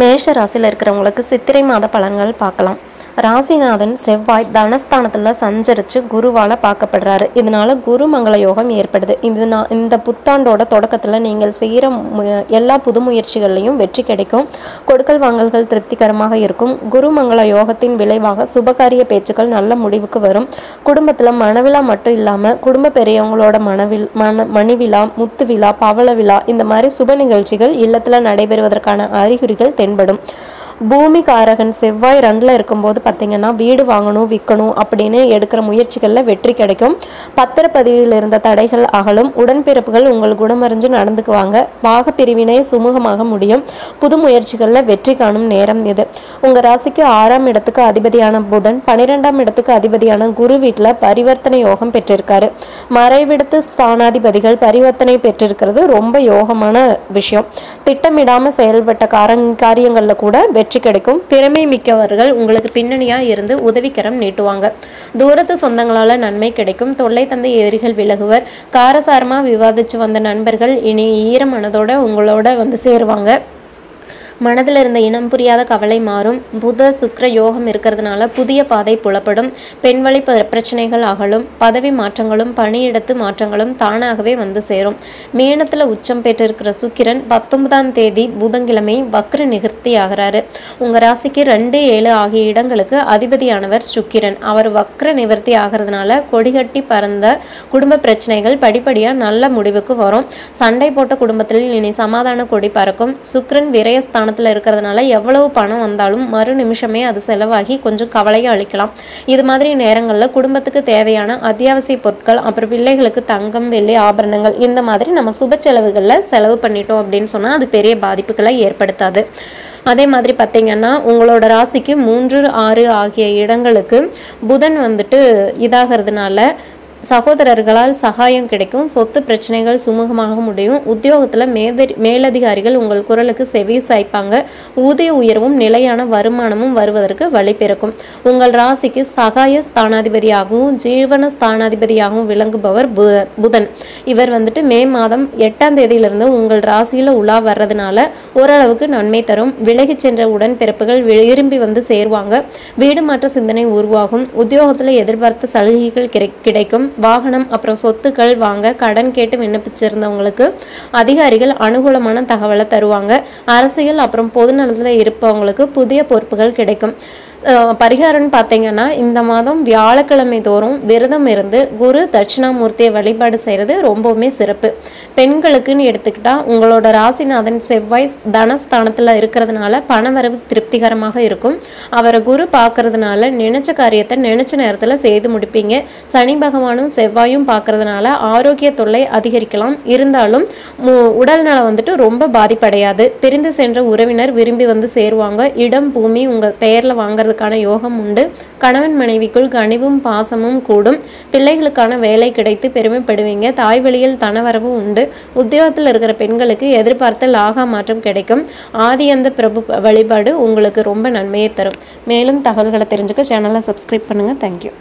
மேஷ ராசியில் இருக்கிறவங்களுக்கு சித்திரை மாத பலன்கள் பார்க்கலாம். ராசிநாதன் செவ்வாய் தனஸ்தானத்தில் சஞ்சரித்து குருவால் பார்க்கப்படுறாரு. இதனால குரு மங்கள யோகம் ஏற்படுது. இது நான் இந்த புத்தாண்டோட தொடக்கத்தில் நீங்கள் செய்கிற எல்லா புது முயற்சிகள்லையும் வெற்றி கிடைக்கும். கொடுக்கல் வாங்கல்கள் திருப்திகரமாக இருக்கும். குரு மங்கள யோகத்தின் விளைவாக சுபகாரிய பேச்சுக்கள் நல்ல முடிவுக்கு வரும். குடும்பத்தில் மனவிழா மட்டும் இல்லாமல் குடும்ப பெரியவங்களோட மனவில் மன மணிவிழா முத்து விழா பவள விழா இந்த மாதிரி சுப நிகழ்ச்சிகள் இல்லத்தில் நடைபெறுவதற்கான அறிகுறிகள் தென்படும். பூமிகாரகன் செவ்வாய் ரெண்டில் இருக்கும்போது பார்த்தீங்கன்னா வீடு வாங்கணும் விற்கணும் அப்படின்னு எடுக்கிற முயற்சிகளில் வெற்றி கிடைக்கும். பத்திரப்பதிவில் இருந்த தடைகள் அகலும். உடன்பிறப்புகள் உங்கள் குணமறிஞ்சு நடந்துக்குவாங்க. பாக பிரிவினை சுமூகமாக முடியும். புது முயற்சிகளில் வெற்றி காணும் நேரம் இது. உங்கள் ராசிக்கு ஆறாம் இடத்துக்கு அதிபதியான புதன் பன்னிரெண்டாம் இடத்துக்கு அதிபதியான குரு வீட்டில் பரிவர்த்தனை யோகம் பெற்றிருக்காரு. மறைவிடத்து ஸ்தானாதிபதிகள் பரிவர்த்தனை பெற்றிருக்கிறது ரொம்ப யோகமான விஷயம். திட்டமிடாமல் செயல்பட்ட காரங் காரியங்களில் கூட வெற்றி கிடைக்கும். திறமை மிக்கவர்கள் உங்களுக்கு பின்னணியாக இருந்து உதவிக்கரம் நீட்டுவாங்க. தூரத்து சொந்தங்களால் நன்மை கிடைக்கும். தொல்லை தந்த எதிரிகள் விலகுவர். காரசாரமாக விவாதித்து வந்த நண்பர்கள் இனி ஈர மனதோட உங்களோட வந்து சேருவாங்க. மனதில் இருந்த இனம் புரியாத கவலை மாறும். புத சுக்கர யோகம் இருக்கிறதுனால புதிய பாதை புலப்படும். பெண்வழி ப- பிரச்சனைகள் அகலும். பதவி மாற்றங்களும் பணியிடத்து மாற்றங்களும் தானாகவே வந்து சேரும். மீனத்தில் உச்சம் பெற்றிருக்கிற சுக்கிரன் பத்தொன்பதாம் தேதி புதன்கிழமை வக்ர நிகர்த்தி ஆகிறாரு உங்கள் ராசிக்கு ரெண்டு ஏழு ஆகிய இடங்களுக்கு அதிபதியானவர் சுக்கிரன். அவர் வக்ர நிவர்த்தி ஆகிறதுனால கொடிகட்டி பறந்த குடும்ப பிரச்சனைகள் படிப்படியாக நல்ல முடிவுக்கு வரும். சண்டை போட்ட குடும்பத்தில் இனி சமாதான கொடி பறக்கும். சுக்கிரன் பணத்தில் இருக்கிறதுனால எவ்வளவு பணம் வந்தாலும் மறு நிமிஷமே அது செலவாகி கொஞ்சம் கவலையை அளிக்கலாம். இது மாதிரி நேரங்களில் குடும்பத்துக்கு தேவையான அத்தியாவசிய பொருட்கள் அப்புறம் பிள்ளைகளுக்கு தங்கம் வெள்ளி ஆபரணங்கள் இந்த மாதிரி நம்ம சுப செலவுகளில் செலவு பண்ணிட்டோம் அப்படின்னு சொன்னால் அது பெரிய பாதிப்புகளை ஏற்படுத்தாது. அதே மாதிரி பார்த்தீங்கன்னா உங்களோட ராசிக்கு மூன்று ஆறு ஆகிய இடங்களுக்கு புதன் வந்துட்டு இதாகிறதுனால சகோதரர்களால் சகாயம் கிடைக்கும். சொத்து பிரச்சனைகள் சுமூகமாக முடியும். உத்தியோகத்தில் மேதரி மேலதிகாரிகள் உங்கள் குரலுக்கு செவி சாய்ப்பாங்க. ஊதிய உயர்வும் நிலையான வருமானமும் வருவதற்கு வழி பிறக்கும். உங்கள் ராசிக்கு சகாய ஸ்தானாதிபதியாகவும் ஜீவன ஸ்தானாதிபதியாகவும் விளங்குபவர் புதன். இவர் வந்துட்டு மே மாதம் எட்டாம் தேதியிலிருந்து உங்கள் ராசியில் உலா வர்றதுனால ஓரளவுக்கு நன்மை தரும். விலகி சென்ற உடன்பிறப்புகள் விரும்பி வந்து சேருவாங்க. வீடு மாற்ற சிந்தனை உருவாகும். உத்தியோகத்தில் எதிர்பார்த்த சலுகைகள் கிடை- கிடைக்கும். வாகனம் அப்புறம் சொத்துக்கள் வாங்க கடன் கேட்டு விண்ணப்பிச்சிருந்தவங்களுக்கு அதிகாரிகள் அனுகூலமான தகவலை தருவாங்க. அரசியல் அப்புறம் பொதுநலத்தில் இருப்பவங்களுக்கு புதிய பொறுப்புகள் கிடைக்கும். பரிகாரம்னு பார்த்தீங்கன்னா இந்த மாதம் வியாழக்கிழமை தோறும் விரதம் இருந்து குரு தட்சிணாமூர்த்தியை வழிபாடு செய்கிறது ரொம்பவுமே சிறப்பு. பெண்களுக்குன்னு எடுத்துக்கிட்டால் உங்களோட ராசிநாதன் செவ்வாய் தனஸ்தானத்தில் இருக்கிறதுனால பணவரவு திருப்திகரமாக இருக்கும். அவரை குரு பார்க்கறதுனால நினைச்ச காரியத்தை நினைச்ச நேரத்தில் செய்து முடிப்பீங்க. சனி பகவானும் செவ்வாயும் பார்க்கறதுனால ஆரோக்கிய தொல்லை அதிகரிக்கலாம். இருந்தாலும் மு- உடல் நலம் வந்துட்டு ரொம்ப பாதிப்படையாது. பிரிந்து சென்ற உறவினர் விரும்பி வந்து சேருவாங்க. இடம் பூமி உங்கள் பெயரில் வாங்குறது வாங்குறதுக்கான யோகம் உண்டு. கணவன் மனைவிக்குள் கனிவும் பாசமும் கூடும். பிள்ளைகளுக்கான வேலை கிடைத்து பெருமைப்படுவீங்க. தாய் வழியில் தனவரவு உண்டு. உத்தியோகத்தில் இருக்கிற பெண்களுக்கு எதிர்பார்த்த லாகா மாற்றம் கிடைக்கும். ஆதியந்த பிரபு வழிபாடு உங்களுக்கு ரொம்ப நன்மையை தரும். மேலும் தகவல்களை தெரிஞ்சுக்க சேனலை சப்ஸ்கிரைப் பண்ணுங்கள் தேங்க்யூ